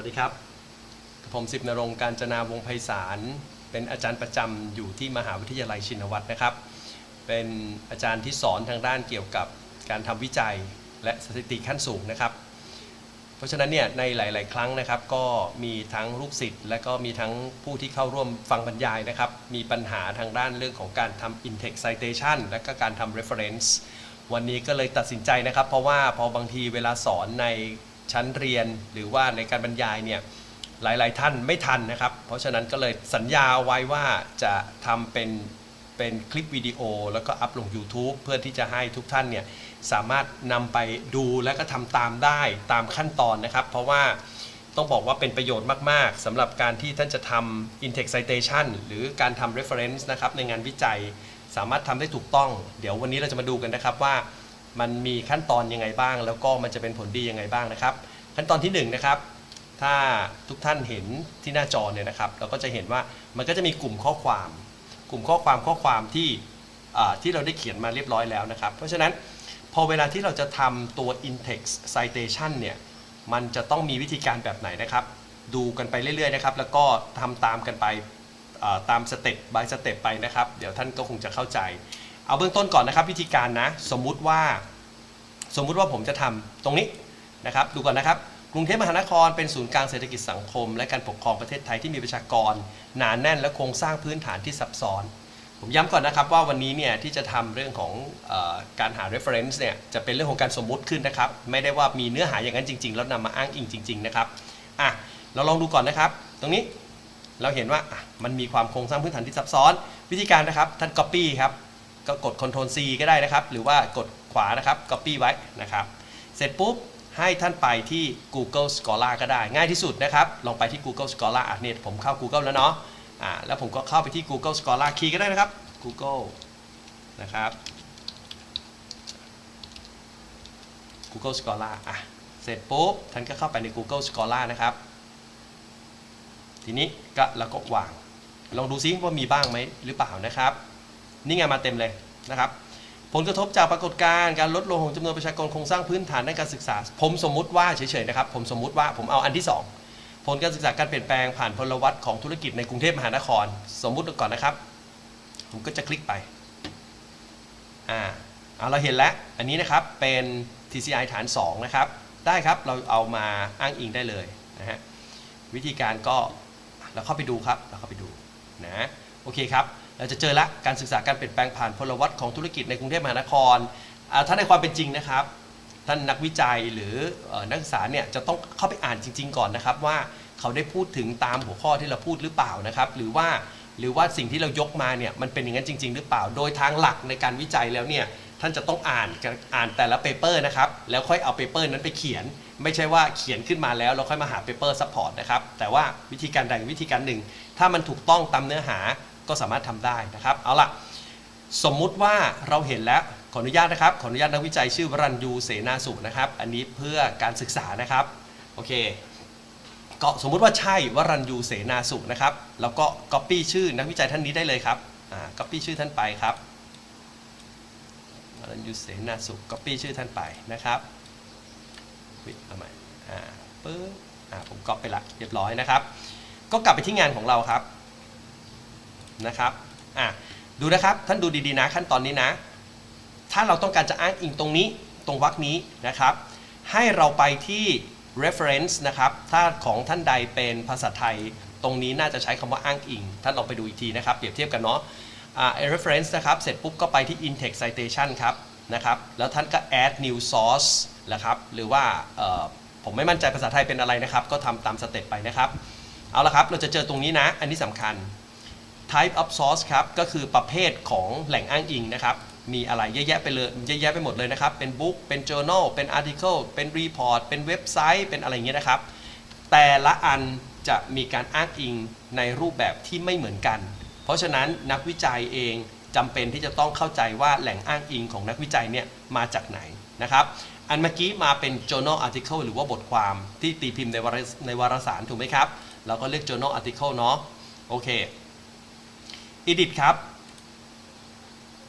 วัสดีครับ ผมสิบนรงการจนาวงไพศาล เป็นอาจารย์ประจำอยู่ที่มหาวิทยาลัยชินวัตรนะครับ เป็นอาจารย์ที่สอนทางด้านเกี่ยวกับการทำวิจัยและสถิติขั้นสูงนะครับ เพราะฉะนั้นเนี่ยในหลาย ๆ ครั้งนะครับ ก็มีทั้งลูกศิษย์และก็มีทั้งผู้ที่เข้าร่วมฟังบรรยายนะครับ มีปัญหาทางด้านเรื่องของการทำ in-text citation และก็การทำ reference วันนี้ก็เลยตัดสินใจนะครับ เพราะว่าพอบางทีเวลาสอนใน ชั้นเรียนหรือว่าในการบรรยายเนี่ยหลาย ๆ ท่านไม่ทันนะครับ เพราะฉะนั้นก็เลยสัญญาไว้ว่าจะทำเป็นเป็นคลิปวิดีโอ แล้วก็อัพลง YouTube เพื่อที่จะให้ทุกท่านเนี่ยสามารถนำไปดูและก็ทำตามได้ตามขั้นตอนนะครับ เพราะว่าต้องบอกว่าเป็นประโยชน์มาก ๆสำหรับการที่ท่านจะทำ in-text citation หรือการทำ reference นะครับในงานวิจัย สามารถทำได้ถูกต้อง เดี๋ยววันนี้เราจะมาดูกันนะครับว่า มันมีขั้นตอนยังไงบ้าง แล้วก็มันจะเป็นผลดียังไงบ้างนะครับ ขั้นตอนที่หนึ่งนะครับถ้าทุกท่านเห็นที่หน้าจอเนี่ยนะครับ เราก็จะเห็นว่ามันก็จะมีกลุ่มข้อความ กลุ่มข้อความข้อความที่ที่เราได้เขียนมาเรียบร้อยแล้วนะครับ เพราะฉะนั้นพอเวลาที่เราจะทำตัว in-text citation เนี่ยมันจะต้องมีวิธีการแบบไหนนะครับ ดูกันไปเรื่อยๆนะครับ แล้วก็ทำตามกันไปตามสเต็ป by สเต็ปไปนะครับ เดี๋ยวท่านก็คงจะเข้าใจ เอาเบื้องต้นก่อนนะครับ วิธีการนะ สมมุติว่า สมมุติว่าผมจะทำตรงนี้นะครับ ดูก่อนนะครับ กรุงเทพมหานครเป็นศูนย์กลางเศรษฐกิจสังคม และการปกครองประเทศไทยที่มีประชากร หนาแน่นและโครงสร้างพื้นฐานที่ซับซ้อน ผมย้ำก่อนนะครับว่าวันนี้เนี่ยที่จะทำเรื่องของออการหา reference เนี่ยจะเป็นเรื่องของการสมมุติขึ้นนะครับ ไม่ได้ว่ามีเนื้อหาอย่างนั้นจริง ๆ แล้วนำมาอ้างอิงจริง ๆ นะครับอะเราลองดูก่อนนะครับ ตรงนี้เราเห็นว่ามันมีความโครงสร้างพื้นฐานที่ซับซ้อน วิธีการนะครับท่าน copy ครับ ก็กด Ctrl C ก็ได้นะครับ หรือว่ากดขวานะครับ Copy ไว้นะครับ เสร็จปุ๊บให้ท่านไปที่ Google Scholar ก็ได้ ง่ายที่สุดนะครับ ลองไปที่ Google Scholar อะเนี่ยผมเข้า Google แล้วเนาะอ่าแล้วผมก็เข้าไปที่ Google Scholar คีย์ก็ได้นะครับ Google นะครับ Google Scholar อะเสร็จปุ๊บท่านก็เข้าไปใน Google Scholar นะครับ ทีนี้ก็แล้วก็วาง ลองดูซิว่ามีบ้างไหมหรือเปล่านะครับ นี่ไงมาเต็มเลยนะครับ ผลกระทบจากปรากฏการณ์การลดลงของจำนวนประชากรโครงสร้างพื้นฐานด้านการศึกษา ผมสมมุติว่าเฉยๆนะครับ ผมสมมุติว่าผมเอาอันที่ 2 ผลการศึกษาการเปลี่ยนแปลงผ่านพลวัตของธุรกิจในกรุงเทพมหานคร สมมุติก่อนนะครับ ผมก็จะคลิกไปอ่าเอาเราเห็นแล้วอันนี้นะครับเป็น TCI ฐาน 2 นะครับ ได้ครับเราเอามาอ้างอิงได้เลยนะฮะวิธีการก็เราเข้าไปดูครับเราเข้าไปดูนะโอเคครับ เราจะเจอละการศึกษาการเปลี่ยนแปลงผ่านพลวัตของธุรกิจในกรุงเทพมหานครอ่าถ้าในความเป็นจริงนะครับ ท่านนักวิจัยหรือเอ่อนักศึกษาเนี่ยจะต้องเข้าไปอ่านจริง ๆ ก่อนนะครับว่าเขาได้พูดถึงตามหัวข้อที่เราพูดหรือเปล่านะครับหรือว่าหรือว่าสิ่งที่เรายกมาเนี่ยมันเป็นอย่างนั้นจริง ๆ หรือเปล่า โดยทางหลักในการวิจัยแล้วเนี่ยท่านจะต้องอ่านอ่านแต่ละเปเปอร์นะครับแล้วค่อยเอาเปเปอร์นั้นไปเขียน ไม่ใช่ว่าเขียนขึ้นมาแล้วเราค่อยมาหาเปเปอร์ซัพพอร์ตนะครับแต่ว่าวิธีการใดวิธีการหนึ่ง ถ้ามันถูกต้องตามเนื้อหา ก็สามารถทำได้นะครับ เอาล่ะ สมมุติว่าเราเห็นแล้วขออนุญาตนะครับ ขออนุญาตนักวิจัยชื่อวรัญยูเสนาสุนะครับ อันนี้เพื่อการศึกษานะครับ โอเคก็สมมุติว่าใช่วรัญยูเสนาสุนะครับ แล้วก็ Copy ชื่อนักวิจัยท่านนี้ได้เลยครับอ่า Copy ชื่อท่านไปครับวรัญยูเสนาสุข Copy ชื่อท่านไปนะครับวิเอาใหม่อ่าปึ๊บอ่าผมก๊อปไปละเรียบร้อยนะครับ ก็กลับไปที่งานของเราครับ นะครับอะดูนะครับท่านดูดีๆนะขั้นตอนนี้นะ ถ้าเราต้องการจะอ้างอิงตรงนี้ตรงวรรคนี้นะครับ ให้เราไปที่ reference นะครับ ถ้าของท่านใดเป็นภาษาไทยตรงนี้น่าจะใช้คำว่าอ้างอิง ท่านลองไปดูอีกทีนะครับ เปรียบเทียบกันเนาะอ่า reference นะครับเสร็จปุ๊บก็ไปที่ in-text citation ครับนะครับแล้วท่านก็ add new source นะครับหรือว่าผมไม่มั่นใจภาษาไทยเป็นอะไรนะครับ ก็ทำตามสเต็ปไปนะครับ เอาละครับ เราจะเจอตรงนี้นะ อันนี้สำคัญ type of source ครับ ก็คือประเภทของแหล่งอ้างอิงนะครับ มีอะไรเยอะแยะไปเลยเยอะแยะไปหมดเลยนะครับ เป็น book เป็น journal เป็น article เป็น report เป็นเว็บไซต์ เป็นอะไรเงี้ยนะครับ แต่ละอันจะมีการอ้างอิงในรูปแบบที่ไม่เหมือนกัน เพราะฉะนั้นนักวิจัยเองจำเป็นที่จะต้องเข้าใจว่าแหล่งอ้างอิงของนักวิจัยเนี่ยมาจากไหนนะครับอันเมื่อกี้มาเป็น journal article หรือว่าบทความที่ตีพิมพ์ในวารในวารสารถูกไหมครับเราก็เรียก journal article เนาะโอเค edit ครับ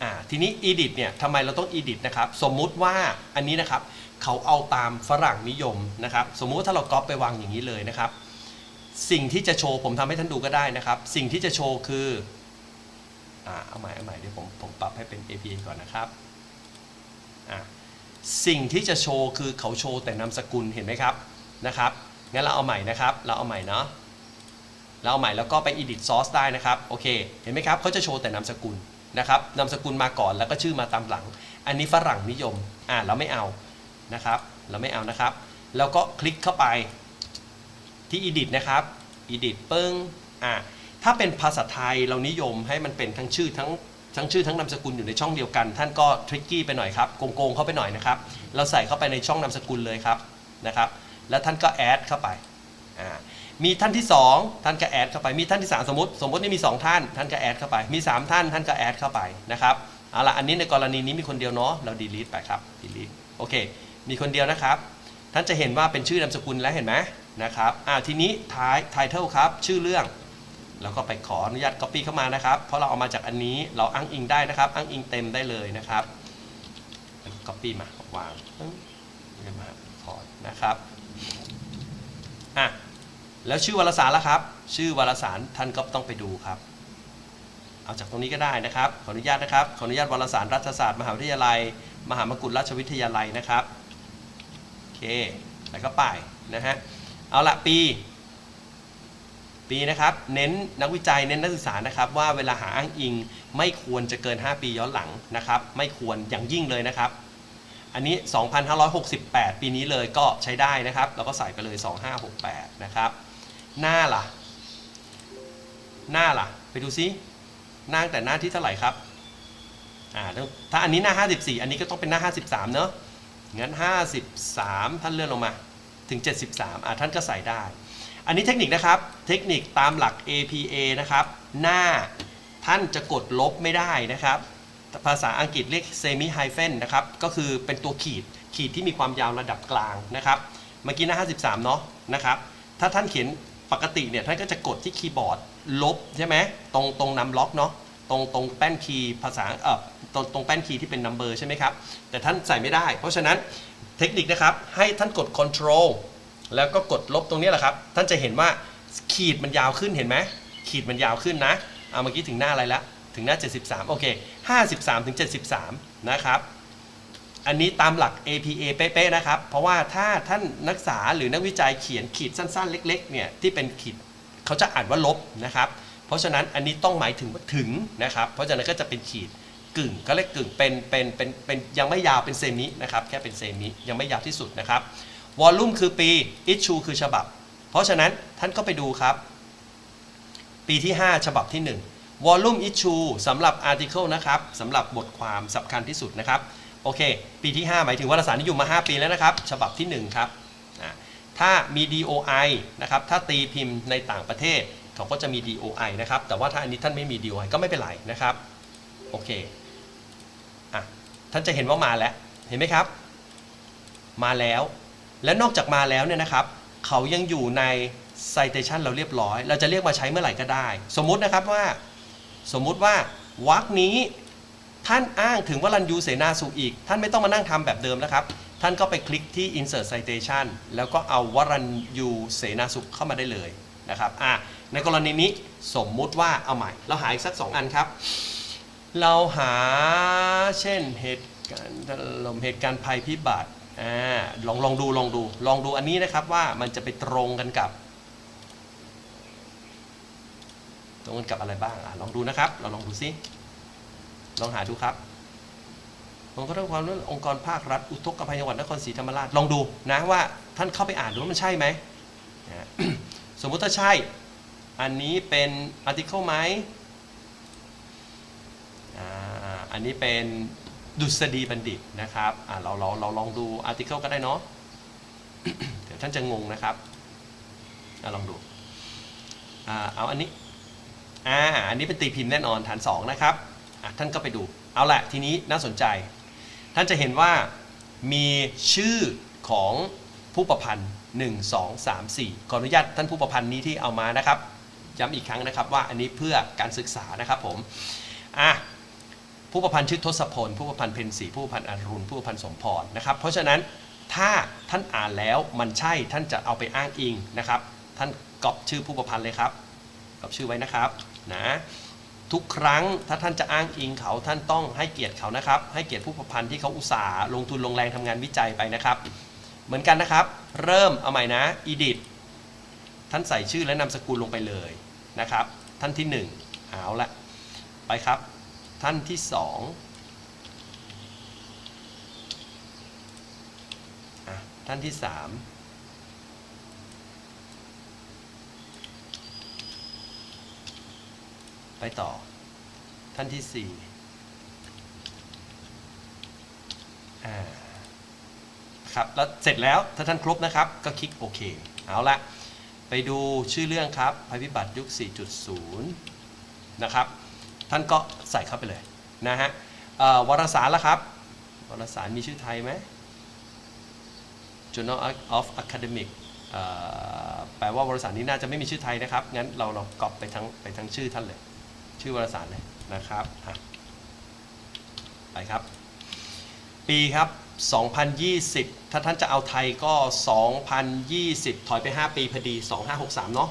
อ่าทีนี้ edit เนี่ยทำไมเราต้อง edit นะครับ สมมุติว่าอันนี้นะครับเขาเอาตามฝรั่งนิยมนะครับ สมมุติถ้าเราก๊อปไปวางอย่างนี้เลยนะครับ สิ่งที่จะโชว์ผมทำให้ท่านดูก็ได้นะครับ สิ่งที่จะโชว์คืออ่าเอาใหม่เอาใหม่เดี๋ยวผมผมปรับให้เป็น APA ก่อนนะครับอะสิ่งที่จะโชว์คือเขาโชว์แต่นามสกุลเห็นไหมครับนะครับงั้นเราเอาใหม่นะครับ เราเอาใหม่เนาะ เราเอาใหม่แล้วก็ไป edit source ได้นะครับโอเคเห็นไหมครับเขาจะโชว์แต่นามสกุลนะครับนามสกุลมาก่อนแล้วก็ชื่อมาตามหลัง อันนี้ฝรั่งนิยมอ่าเราไม่เอานะครับเราไม่เอานะครับ แล้วก็คลิกเข้าไปที่ edit นะครับ edit ปึ้งอะถ้าเป็นภาษาไทยเรานิยมให้มันเป็นทั้งชื่อทั้งทั้งชื่อทั้งนามสกุลอยู่ในช่องเดียวกัน ท่านก็ทริกกี้ไปหน่อยครับโกงๆเข้าไปหน่อยนะครับ เราใส่เข้าไปในช่องนามสกุลเลยครับนะครับ แล้วท่านก็แอดเข้าไปอ่า มีท่านที่ 2 ท่านก็แอดเข้าไปมีท่านที่ 3 สมมติ สมมตินี่มี 2 ท่าน ท่านก็แอดเข้าไป มี 3 ท่าน ท่านก็แอดเข้าไปนะครับเอาละอันนี้ในกรณีนี้มีคนเดียวเนาะเรา delete ไปครับ delete โอเค มีคนเดียวนะครับ ท่านจะเห็นว่าเป็นชื่อนามสกุลแล้วเห็นไหมนะครับอ่าทีนี้ท้าย title ครับ ชื่อเรื่องแล้วก็ไปขออนุญาต copy เข้ามานะครับ เพราะเราเอามาจากอันนี้เราอ้างอิงได้นะครับ อ้างอิงเต็มได้เลยนะครับ copy มาวางเรียกมาขอนะครับอะ แล้วชื่อวารสารละครับ ชื่อวารสารท่านก็ต้องไปดูครับ เอาจากตรงนี้ก็ได้นะครับ ขออนุญาตนะครับ ขออนุญาตวารสารรัฐศาสตร์มหาวิทยาลัย มหามกุฏราชวิทยาลัยนะครับ โอเค แล้วก็ป้ายนะฮะ เอาละปี ปีนะครับ เน้นนักวิจัยเน้นนักศึกษานะครับว่าเวลาหาอ้างอิงไม่ควรจะเกิน 5 ปีย้อนหลังนะครับ ไม่ควรอย่างยิ่งเลยนะครับอันนี้ 2568 ปีนี้เลยก็ใช้ได้นะครับเราก็ใส่ไปเลย 2568 นะครับ หน้าล่ะ หน้าล่ะ ไปดูซิหน้าแต่หน้าที่เท่าไหร่ครับอ่าถ้าอันนี้หน้า 54 อันนี้ก็ต้องเป็นหน้า 53 เนอะงั้น 53 ท่านเลื่อนลงมาถึง 73อ่าท่านก็ใส่ได้ อันนี้เทคนิคนะครับ เทคนิคตามหลัก APA นะครับ หน้าท่านจะกดลบไม่ได้นะครับ ภาษาอังกฤษเรียก semi hyphen นะครับ ก็คือเป็นตัวขีด ขีดที่มีความยาวระดับกลางนะครับ เมื่อกี้หน้า 53 เนาะนะครับ ถ้าท่านเขียน ปกติเนี่ยท่านก็จะกดที่คีย์บอร์ดลบใช่ไหมตรงตรงนำล็อกเนาะตรงตรงแป้นคีย์ภาษาเอ่อตรงตรงแป้นคีย์ที่เป็นนัมเบอร์ใช่ไหมครับ แต่ท่านใส่ไม่ได้ เพราะฉะนั้นเทคนิคนะครับ ให้ท่านกด control แล้วก็กดลบตรงนี้แหละครับ ท่านจะเห็นว่าขีดมันยาวขึ้นเห็นไหมขีดมันยาวขึ้นนะเอาเมื่อกี้ถึงหน้าอะไรละถึงหน้า 73 โอเค 53 ถึง 73 นะครับ อันนี้ตามหลัก APA เป๊ะๆนะครับ เพราะว่าถ้าท่านนักศึกษาหรือนักวิจัยเขียนขีดสั้นๆ เล็กๆเนี่ยที่เป็นขีดเขาจะอ่านว่าลบนะครับ เพราะฉะนั้นอันนี้ต้องหมายถึงว่าถึงนะครับ เพราะฉะนั้นก็จะเป็นขีดกึ่งก็เรียกกึ่งเป็นเป็นเป็นเป็นยังไม่ยาวเป็นเซมินะครับแค่เป็นเซมิยังไม่ยาวที่สุดนะครับวอลลุ่มคือปี issue คือฉบับ เพราะฉะนั้นท่านก็ไปดูครับ ปีที่ 5 ฉบับที่1 volume issue สำหรับ article นะครับสำหรับบทความสำคัญที่สุดนะครับ โอเค ปีที่ 5 หมายถึงวารสารนิยมมา 5 ปีแล้วนะครับ ฉบับที่ 1 ครับอะถ้ามี DOI นะครับ ถ้าตีพิมพ์ในต่างประเทศเขาก็จะมี DOI นะครับ แต่ว่าถ้าอันนี้ท่านไม่มี DOI ก็ไม่เป็นไรนะครับ โอเคอะท่านจะเห็นว่ามาแล้ว เห็นไหมครับ มาแล้ว และนอกจากมาแล้วเนี่ยนะครับ เขายังอยู่ใน citation เราเรียบร้อย เราจะเรียกมาใช้เมื่อไหร่ก็ได้ สมมุตินะครับว่า สมมุติว่าวรรคนี้ ท่านอ้างถึงวรัญยูเสนาสุขอีก ท่านไม่ต้องมานั่งทำแบบเดิมนะครับ ท่านก็ไปคลิกที่ insert citation แล้วก็เอาวรัญยูเสนาสุขเข้ามาได้เลยนะครับอะในกรณีนี้สมมุติว่าเอาใหม่ เราหาอีกสัก 2 อันครับ เราหาเช่นเหตุการณ์ลมเหตุการณ์ภัยพิบัติอ่าลองลองดูลองดูลองดูอันนี้นะครับว่ามันจะไปตรงกันกับ ตรงกันกับอะไรบ้างอะลองดูนะครับ เราลองดูซิ ลองหาดูครับองค์กรความรู้องค์กรภาครัฐอุทกภัยจังหวัดนครศรีธรรมราชลองดูนะว่าท่านเข้าไปอ่านดูว่ามันใช่ไหมนะสมมุติถ้าใช่ อันนี้เป็นอาร์ติเคิลไหมอ่าอันนี้เป็นดุษฎีบัณฑิตนะครับอ่าเราเราเราลองดูอาร์ติเคิลก็ได้เนาะเดี๋ยวท่านจะงงนะครับอลองดูอ่าเอาอันนี้อ่าอันนี้เป็นตีพิมพ์แน่นอนฐาน 2 นะครับ ท่านก็ไปดู เอาละทีนี้น่าสนใจ ท่านจะเห็นว่ามีชื่อของผู้ประพันธ์1 2 3 4 ขออนุญาตท่านผู้ประพันธ์นี้ที่เอามานะครับย้ำอีกครั้งนะครับว่าอันนี้เพื่อการศึกษานะครับผมอะผู้ประพันธ์ชื่อทศพล ผู้ประพันธ์เพนสีผู้ประพันธ์อรุณผู้ประพันธ์สมพรนะครับ เพราะฉะนั้นถ้าท่านอ่านแล้วมันใช่ท่านจะเอาไปอ้างอิงนะครับ ท่านก๊อปชื่อผู้ประพันธ์เลยครับก๊อปชื่อไว้นะครับนะ ทุกครั้งถ้าท่านจะอ้างอิงเขาท่านต้องให้เกียรติเขานะครับ ให้เกียรติผู้ประพันธ์ที่เขาอุตส่าห์ลงทุนลงแรงทำงานวิจัยไปนะครับ เหมือนกันนะครับ เริ่มเอาใหม่นะ edit ท่านใส่ชื่อและนามสกุลลงไปเลยนะครับ ท่านที่ 1 เอาละไปครับ ท่านที่2อะท่านที่ 3 ไปต่อ ท่านที่4อ่ครับแล้วเสร็จแล้วถ้าท่านครบนะครับ ก็คลิกโอเค เอาละไปดูชื่อเรื่องครับภัยพิบัติยุค 4.0 นะครับ ท่านก็ใส่เข้าไปเลยนะฮะวารสารละครับ วารสารมีชื่อไทยไหม Journal of Academic แปลว่าวารสารนี้น่าจะไม่มีชื่อไทยนะครับ งั้นเราเรากรอบไปทั้งไปทั้งชื่อท่านเลย ชื่อวารสารเลยนะครับไปครับ ปีครับ 2020 ถ้าท่านจะเอาไทยก็ 2020 ถอยไป 5 ปีพอดี 2563 เนาะ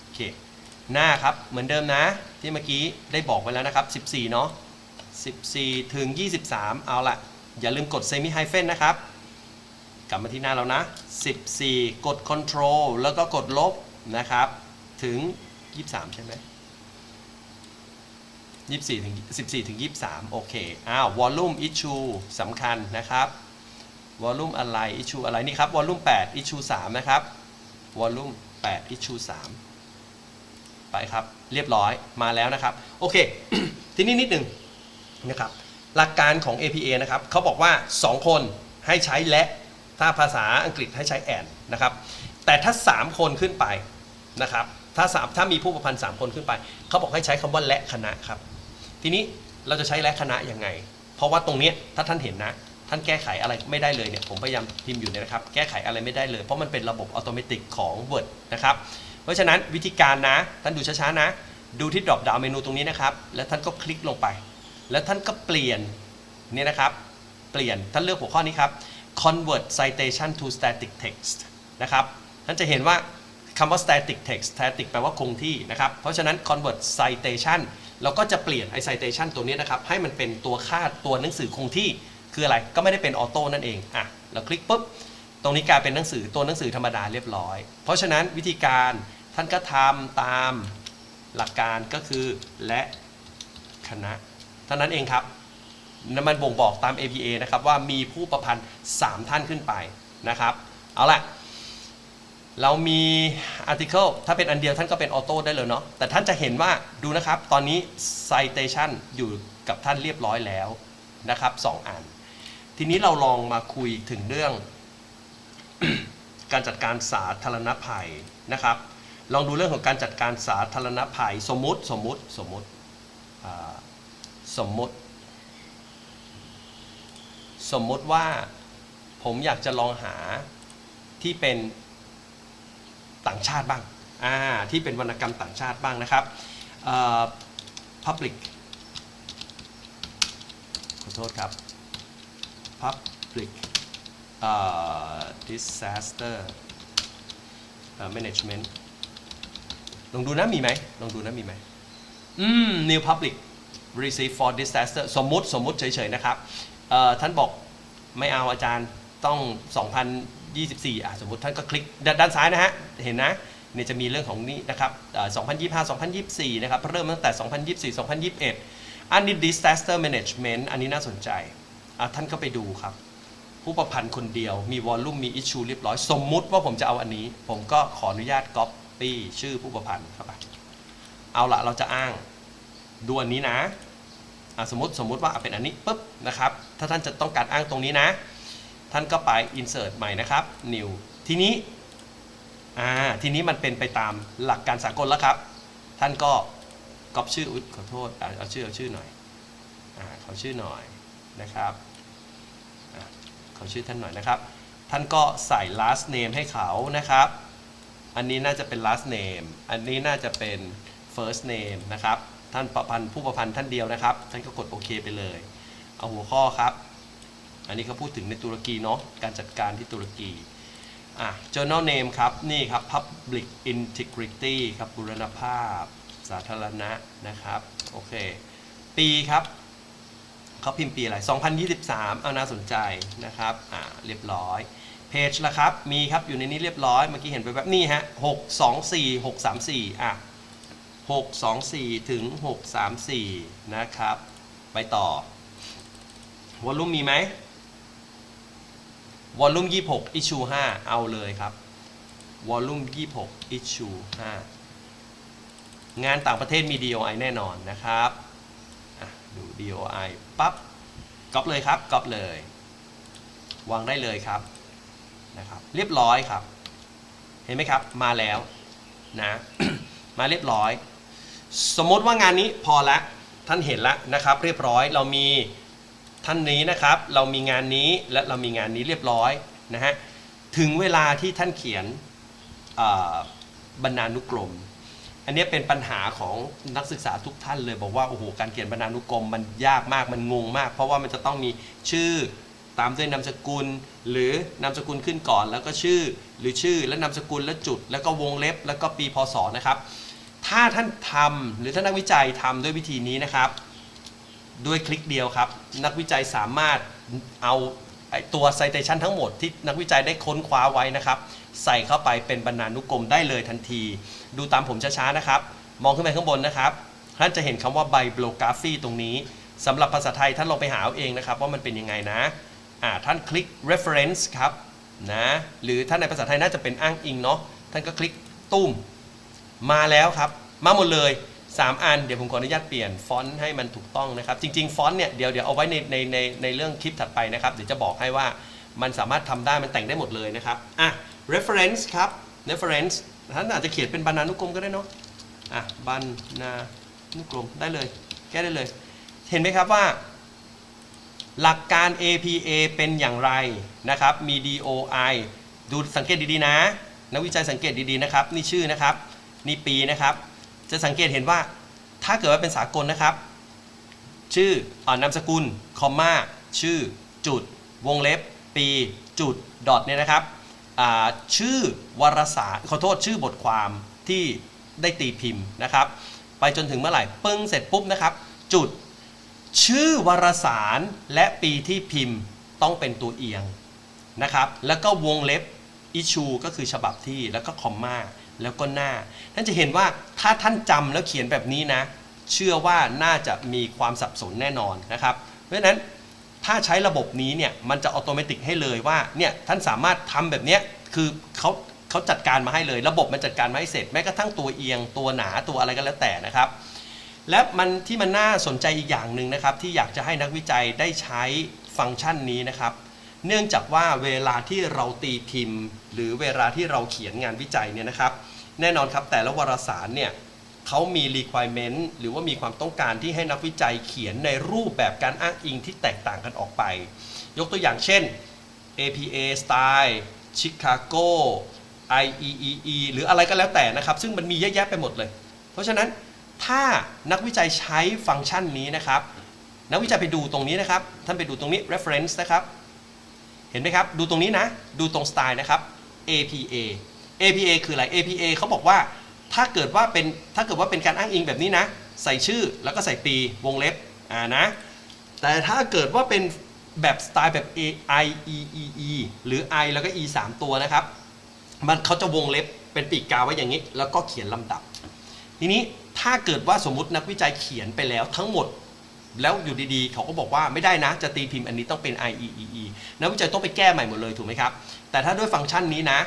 โอเคหน้าครับ เหมือนเดิมนะ ที่เมื่อกี้ได้บอกไว้แล้วนะครับ 14 เนาะ14 ถึง 23 เอาละอย่าลืมกดเซมิไฮเฟนนะครับ กลับมาที่หน้าแล้วนะ 14 กด Control แล้วก็กดลบนะครับ ถึง23 ใช่ไหม 24ถึง14ถึง23 โอเค อ้าว volume issue สำคัญนะครับ volume อะไร issue อะไรนี่ครับ volume 8 issue 3 นะครับ volume 8 issue 3 ไปครับ เรียบร้อย มาแล้วนะครับ โอเค ทีนี้นิดหนึ่งนะครับ หลักการของ APA นะครับ เขาบอกว่า 2 คนให้ใช้และ ถ้าภาษาอังกฤษให้ใช้ and นะครับ แต่ถ้า 3 คนขึ้นไปนะครับถ้าสามถ้ามีผู้ประพันธ์3คนขึ้นไป เขาบอกให้ใช้คำว่าและคณะครับ ทีนี้เราจะใช้และคณะยังไง เพราะว่าตรงนี้ถ้าท่านเห็นนะ ท่านแก้ไขอะไรไม่ได้เลยเนี่ยผมพยายามพิมพ์อยู่เนี่ยนะครับ แก้ไขอะไรไม่ได้เลย เพราะมันเป็นระบบอัตโนมัติของ Word นะครับ เพราะฉะนั้นวิธีการนะ ท่านดูช้าๆนะ ดูที่ drop down เมนูตรงนี้นะครับ แล้วท่านก็คลิกลงไป แล้วท่านก็เปลี่ยนเนี่ยนะครับ เปลี่ยนท่านเลือกหัวข้อนี้ครับ convert citation to static text นะครับ ท่านจะเห็นว่าคำว่า static text static แปลว่าคงที่นะครับ เพราะฉะนั้น convert citation เราก็จะเปลี่ยนไอ้ citation ตัวนี้นะครับ ให้มันเป็นตัวค่าตัวหนังสือคงที่คืออะไรก็ไม่ได้เป็นออโต้นั่นเองอะเราคลิกปุ๊บตรงนี้กลายเป็นหนังสือตัวหนังสือธรรมดาเรียบร้อย เพราะฉะนั้นวิธีการท่านก็ทำตามหลักการก็คือและคณะเท่านั้นเองครับนมันบ่งบอกตาม APA นะครับว่ามีผู้ประพันธ์ 3 ท่านขึ้นไปนะครับ เอาละ เรามี article ถ้าเป็นอันเดียวท่านก็เป็นออโต้ได้เลยเนาะแต่ท่านจะเห็นว่าดูนะครับ ตอนนี้ citation อยู่กับท่านเรียบร้อยแล้วนะครับสองอัน ทีนี้เราลองมาคุยถึงเรื่อง การจัดการสาธารณภัยนะครับ ลองดูเรื่องของการจัดการสาธารณภัย สมมติสมมติสมมติสมมติ สมมติว่าผมอยากจะลองหาที่เป็น ต่างชาติบ้างอ่าที่เป็นวรรณกรรมต่างชาติบ้างนะครับ public ขอโทษครับ public disaster management ลองดูนะมีไหมลองดูนะมีไหมอืม new public receive for disaster สมมติสมมติเฉยๆนะครับท่านบอกไม่เอาอาจารย์ต้อง 24อะสมมติท่านก็คลิกดด้านซ้ายนะฮะ เห็นนะเนี่ยจะมีเรื่องของนี้นะครับ2025 2024 นะครับ เริ่มตั้งแต่ 2024 2021 อันนี้ disaster management อันนี้น่าสนใจ ท่านก็ไปดูครับ ผู้ประพันธ์คนเดียว มีวอลลุ่ม มีอิชชูเรียบร้อย สมมุติว่าผมจะเอาอันนี้ ผมก็ขออนุญาตก๊อปปี้ชื่อผู้ประพันธ์เข้าไปเอาละเราจะอ้างดูอันนี้นะะสมมติสมมุติว่าเป็นอันนี้ปุ๊บนะครับ ถ้าท่านจะต้องการอ้างตรงนี้นะ ท่านก็ไป insert ใหม่นะครับ new ทีนี้อ่าทีนี้มันเป็นไปตามหลักการสากลแล้วครับ ท่านก็ก๊อปชื่ออุ๊ยขอโทษเอาชื่อเอาชื่อหน่อยอ่าขอชื่อหน่อยนะครับขอชื่อท่านหน่อยนะครับ ท่านก็ใส่ last name ให้เขานะครับ อันนี้น่าจะเป็น last name อันนี้น่าจะเป็น first name นะครับ ท่านประพันธ์ผู้ประพันธ์ท่านเดียวนะครับ ท่านก็กดโอเคไปเลย เอาหัวข้อครับ อันนี้เขาพูดถึงในตุรกีเนาะการจัดการที่ตุรกีอะ journal name ครับ นี่ครับ public integrity ครับบุรณภาพ สาธารณะนะครับ โอเค ปีครับเขาพิมพ์ปีอะไร 2023 เอาน่าสนใจนะครับ อ่าเรียบร้อย เพจละครับ มีครับ อยู่ในนี้เรียบร้อย เมื่อกี้เห็นไปแบบนี้ฮะ 624 634 อะ 624 ถึง 634 นะครับ ไปต่อวอลลุ่มมีไหม วอลลุ่ม26 issue 5 เอาเลยครับวอลลุ่ม26 issue 5 งานต่างประเทศมี DOI แน่นอนนะครับดู DOI ปั๊บก๊อปเลยครับก๊อปเลย วางได้เลยครับนะครับ เรียบร้อยครับ เห็นไหมครับมาแล้วนะมาเรียบร้อย สมมติว่างานนี้พอละท่านเห็นแล้วนะครับ เรียบร้อยเรามี ท่านนี้นะครับ เรามีงานนี้และเรามีงานนี้เรียบร้อยนะฮะถึงเวลาที่ท่านเขียนบรรณานุกรม อันนี้เป็นปัญหาของนักศึกษาทุกท่านเลยบอกว่าโอ้โหการเขียนบรรณานุกรมมันยากมากมันงงมาก เพราะว่ามันจะต้องมีชื่อตามด้วยนามสกุล หรือนามสกุลขึ้นก่อน แล้วก็ชื่อหรือชื่อและนามสกุลและจุด แล้วก็วงเล็บ แล้วก็ปีพศนะครับ ถ้าท่านทำหรือท่านนักวิจัยทำด้วยวิธีนี้นะครับ ด้วยคลิกเดียวครับ นักวิจัยสามารถเอาไอ้ตัว citation ทั้งหมดที่นักวิจัยได้ค้นคว้าไว้นะครับ ใส่เข้าไปเป็นบรรณานุกรมได้เลยทันที ดูตามผมช้าๆนะครับ มองขึ้นไปข้างบนนะครับ ท่านจะเห็นคำว่า bibliography ตรงนี้สำหรับภาษาไทยท่านลองไปหาเอาเองนะครับ ว่ามันเป็นยังไงนะอ่าท่านคลิก reference ครับนะหรือถ้าในภาษาไทยน่าจะเป็นอ้างอิงเนาะท่านก็คลิกตุ้มมาแล้วครับ มาหมดเลย 3 อันเดี๋ยวผมขออนุญาตเปลี่ยนฟอนต์ให้มันถูกต้องนะครับ จริง ๆ ฟอนต์เนี่ยเดี๋ยวเดี๋ยวเอาไว้ในในในในเรื่องคลิปถัดไปนะครับ เดี๋ยวจะบอกให้ว่ามันสามารถทำได้มันแต่งได้หมดเลยนะครับอะ reference ครับ reference ท่านอาจจะเขียนเป็นบรรณานุกรมก็ได้เนาะอะบรรณานุกรมได้เลย แก้ได้เลย เห็นไหมครับว่า หลักการ APA เป็นอย่างไรนะครับ มี DOI ดูสังเกตดีๆนะ นักวิจัยสังเกตดีๆนะครับ นี่ชื่อนะครับ นี่ปีนะครับ จะสังเกตเห็นว่าถ้าเกิดว่าเป็นสากลนะครับ ชื่ออนามสกุลคอมมาชื่อจุด วงเล็บ ปีจุดดอทเนี่ยนะครับชื่อวารสารขอโทษชื่อบทความที่ได้ตีพิมพ์นะครับ ไปจนถึงเมื่อไหร่ปึ้งเสร็จปุ๊บนะครับ จุด ชื่อวารสารและปีที่พิมพ์ต้องเป็นตัวเอียงนะครับ แล้วก็วงเล็บ issue ก็คือฉบับที่แล้วก็คอมมา แล้วก็หน้า ท่านจะเห็นว่าถ้าท่านจำแล้วเขียนแบบนี้นะ เชื่อว่าน่าจะมีความสับสนแน่นอนนะครับ เพราะฉะนั้นถ้าใช้ระบบนี้เนี่ยมันจะอัตโนมัติให้เลยว่าเนี่ยท่านสามารถทำแบบนี้คือเขาเขาจัดการมาให้เลย ระบบมันจัดการมาให้เสร็จแม้กระทั่งตัวเอียงตัวหนาตัวอะไรก็แล้วแต่นะครับและมันที่มันน่าสนใจอีกอย่างหนึ่งนะครับที่อยากจะให้นักวิจัยได้ใช้ฟังก์ชันนี้นะครับ เนื่องจากว่าเวลาที่เราตีพิมพ์ หรือเวลาที่เราเขียนงานวิจัยเนี่ยนะครับ แน่นอนครับแต่ละวารสารเนี่ยเขามี requirement หรือว่ามีความต้องการที่ให้นักวิจัยเขียนในรูปแบบการอ้างอิงที่แตกต่างกันออกไป ยกตัวอย่างเช่น APA Style Chicago IEEE หรืออะไรก็แล้วแต่นะครับ ซึ่งมันมีเยอะแยะไปหมดเลย เพราะฉะนั้นถ้านักวิจัยใช้ฟังก์ชันนี้นะครับ นักวิจัยไปดูตรงนี้นะครับ ท่านไปดูตรงนี้ reference นะครับ ห็นไหมครับ ดูตรงนี้นะ ดูตรงสไตล์นะครับ APA APA คืออะไร APA เขาบอกว่าถ้าเกิดว่าเป็นถ้าเกิดว่าเป็นการอ้างอิงแบบนี้นะ ใส่ชื่อแล้วก็ใส่ปีวงเล็บอ่านะ แต่ถ้าเกิดว่าเป็นแบบสไตล์แบบ A I E E E หรือ I แล้วก็ E 3 ตัวนะครับ มันเขาจะวงเล็บเป็นปีกกาไว้อย่างนี้ แล้วก็เขียนลำดับ ทีนี้ถ้าเกิดว่าสมมตินักวิจัยเขียนไปแล้วทั้งหมด แล้วอยู่ดีๆ เขาก็บอกว่าไม่ได้นะ จะตีพิมพ์อันนี้ต้องเป็น I E E E นักวิจัยต้องไปแก้ใหม่หมดเลยถูกไหมครับ แต่ถ้าด้วยฟังก์ชันนี้นะ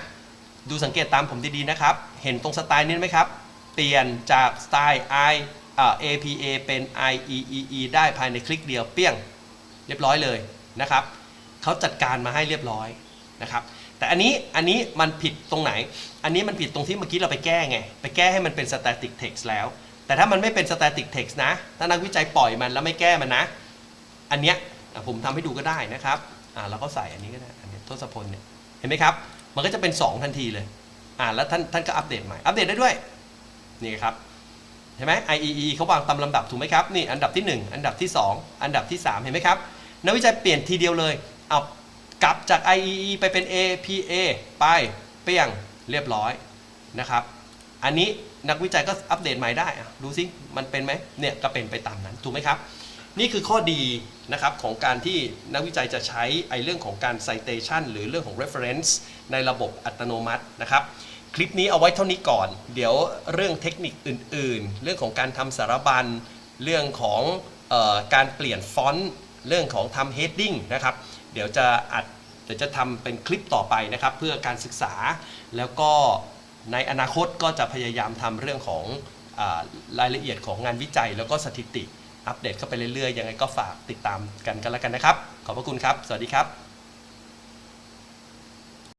ดูสังเกตตามผมดีๆนะครับ เห็นตรงสไตล์นี้ไหมครับ เปลี่ยนจากสไตล์ I APA เป็น I E E E ได้ภายในคลิกเดียวเปี้ยงเรียบร้อยเลยนะครับเขาจัดการมาให้เรียบร้อยนะครับแต่อันนี้อันนี้มันผิดตรงไหน อันนี้มันผิดตรงที่เมื่อกี้เราไปแก้ไง ไปแก้ให้มันเป็น static text แล้ว แต่ถ้ามันไม่เป็น static text นะ ถ้านักวิจัยปล่อยมันแล้วไม่แก้มันนะ อันเนี้ยผมทำให้ดูก็ได้นะครับ อ่าเราก็ใส่อันนี้ก็ได้อันนี้ทศพลเนี่ย เห็นไหมครับ มันก็จะเป็น 2 ทันทีเลย อ่าแล้วท่านท่านก็อัปเดตใหม่ อัปเดตได้ด้วย นี่ครับ เห็นไหม IEE เขาวางตามลำดับถูกไหมครับ นี่อันดับที่ 1 อันดับที่ 2 อันดับที่ 3 เห็นไหมครับ นักวิจัยเปลี่ยนทีเดียวเลย เอากลับจาก IEE ไปเป็น APA ไปเปี้ยงเรียบร้อยนะครับ อันนี้ นักวิจัยก็อัปเดตใหม่ได้ดูสิมันเป็นไหมเนี่ยก็เป็นไปตามนั้นถูกไหมครับ นี่คือข้อดีนะครับของการที่นักวิจัยจะใช้ไอ้เรื่องของการ citation หรือเรื่องของ reference ในระบบอัตโนมัตินะครับ คลิปนี้เอาไว้เท่านี้ก่อน เดี๋ยวเรื่องเทคนิคอื่น ๆ เรื่องของการทำสารบัญ เรื่องของออการเปลี่ยนฟอนต์เรื่องของทำ heading นะครับ เดี๋ยวจะอัดเดี๋ยวจะทำเป็นคลิปต่อไปนะครับ เพื่อการศึกษาแล้วก็ ในอนาคตก็จะพยายามทำเรื่องของอรายละเอียดของงานวิจัย แล้วก็สถิติอัปเดตเข้าไปเรื่อยๆ ยังไงก็ฝากติดตามกันกันแล้วกันนะครับ ขอบพระคุณครับ สวัสดีครับ